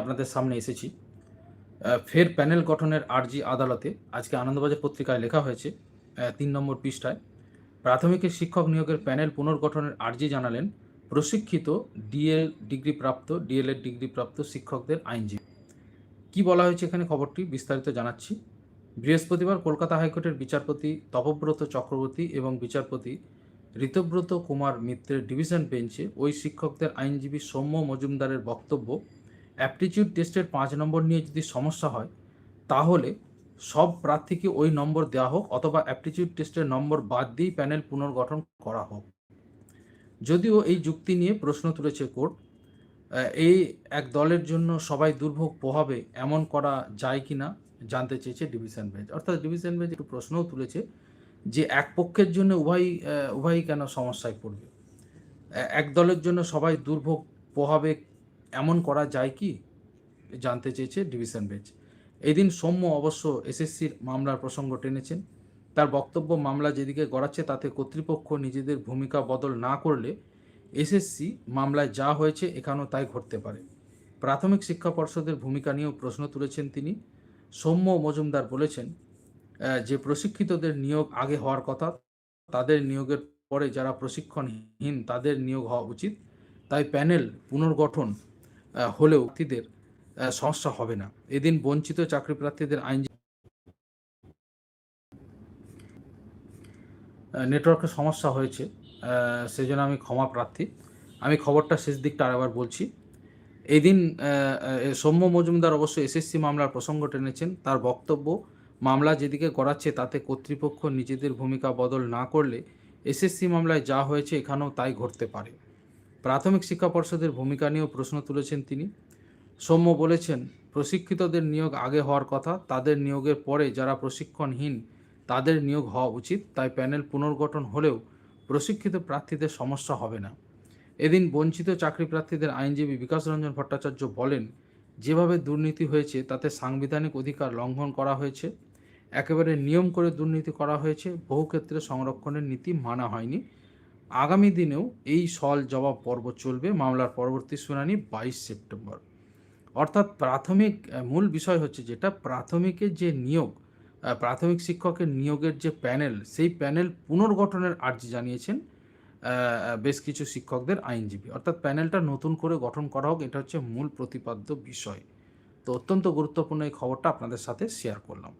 আপনাদের সামনে এসেছি। ফের প্যানেল গঠনের আর্জি আদালতে আজকে আনন্দবাজার পত্রিকায় লেখা হয়েছে তিন নম্বর পৃষ্ঠায় প্রাথমিকের শিক্ষক নিয়োগের প্যানেল পুনর্গঠনের আর্জি জানালেন প্রশিক্ষিত ডিএল ডিগ্রি প্রাপ্ত ডিএলএড ডিগ্রি প্রাপ্ত শিক্ষকদের আইনজীবী। কি বলা হয়েছে এখানে খবরটি বিস্তারিত জানাচ্ছি। বৃহস্পতিবার কলকাতা হাইকোর্টের বিচারপতি তপব্রত চক্রবর্তী এবং বিচারপতি ঋতব্রত কুমার মিত্রের ডিভিশন বেঞ্চে ওই শিক্ষকদের আইনজীবী সৌম্য মজুমদারের বক্তব্য অ্যাপটিটিউড টেস্টের পাঁচ নম্বর নিয়ে যদি সমস্যা হয়, তাহলে সব প্রার্থীকে ওই নম্বর দেওয়া হোক অথবা অ্যাপটিটিউড টেস্টের নম্বর বাদ দিয়েই প্যানেল পুনর্গঠন করা হোক। যদিও এই যুক্তি নিয়ে প্রশ্ন তুলেছে কোর্ট এই এক দলের জন্য সবাই দুর্ভোগ পোহাবে এমন করা যায় কি না জানতে চেয়েছে ডিভিশন বেঞ্চ। অর্থাৎ ডিভিশন বেঞ্চ একটু প্রশ্নও তুলেছে যে এক পক্ষের জন্য উভয় উভয়ই কেন সমস্যায় পড়বে? এক দলের জন্য সবাই দুর্ভোগ পোহাবে এমন করা যায় কি? জানতে চেয়েছে ডিভিশন বেঞ্চ। এদিন সৌম্য অবশ্য এসএসসির মামলার প্রসঙ্গ টেনেছেন। তার বক্তব্য মামলা যেদিকে গড়াচ্ছে তাতে কর্তৃপক্ষ নিজেদের ভূমিকা বদল না করলে এসএসসি মামলায় যা হয়েছে এখানেও তাই ঘটতে পারে। প্রাথমিক শিক্ষা পর্ষদের ভূমিকা নিয়েও প্রশ্ন তুলেছেন তিনি। সৌম্য মজুমদার বলেছেন যে প্রশিক্ষিতদের নিয়োগ আগে হওয়ার কথা, তাদের নিয়োগের পরে যারা প্রশিক্ষণহীন তাদের নিয়োগ হওয়া উচিত। তাই প্যানেল পুনর্গঠন হলেও আহ, সমস্যা হবে না। এদিন বঞ্চিত চাকরি প্রার্থীদের আইন নেটওয়ার্কের সমস্যা হয়েছে আহ, সেই জন্য আমি ক্ষমা প্রার্থী। আমি খবরটা শেষ দিকটা আরেকবার বলছি। এই দিন আহ, আহ, সৌম্য মজুমদার অবশ্য এসএসসি মামলার প্রসঙ্গ টেনেছেন। তার বক্তব্য মামলা যেদিকে গড়াচ্ছে তাতে কর্তৃপক্ষ নিজেদের ভূমিকা বদল না করলে এসএসসি মামলায় যা হয়েছে এখানেও তাই ঘটতে পারে। প্রাথমিক শিক্ষা পর্ষদের ভূমিকা নিয়েও প্রশ্ন তুলেছেন তিনি। সৌম্য বলেছেন, প্রশিক্ষিতদের নিয়োগ আগে হওয়ার কথা, তাদের নিয়োগের পরে যারা প্রশিক্ষণহীন, তাদের নিয়োগ হওয়া উচিত, তাই প্যানেল পুনর্গঠন হলেও প্রশিক্ষিত প্রার্থীদের সমস্যা হবে না। এদিন বঞ্চিত চাকরি প্রার্থীদের আইনজীবী বিকাশ রঞ্জন ভট্টাচার্য বলেন, যেভাবে দুর্নীতি হয়েছে, তাতে সাংবিধানিক অধিকার লঙ্ঘন করা হয়েছে। একেবারে নিয়ম করে দুর্নীতি করা হয়েছে, বহু ক্ষেত্রে সংরক্ষণের নীতি মানা হয়নি। আগামী দিনেও এই সল জবাব পর্ব চলবে মামলার পরবর্তী শুনানি বাইশ সেপ্টেম্বর। অর্থাৎ প্রাথমিক মূল বিষয় হচ্ছে যেটা প্রাথমিকের যে নিয়োগ প্রাথমিক শিক্ষকের নিয়োগের যে প্যানেল, সেই প্যানেল পুনর্গঠনের আর্জি জানিয়েছেন বেশ কিছু শিক্ষকদের আইনজীবী। অর্থাৎ প্যানেলটা নতুন করে গঠন করা হোক, এটা হচ্ছে মূল প্রতিপাদ্য বিষয়। তো অত্যন্ত গুরুত্বপূর্ণ এই খবরটা আপনাদের সাথে শেয়ার করলাম।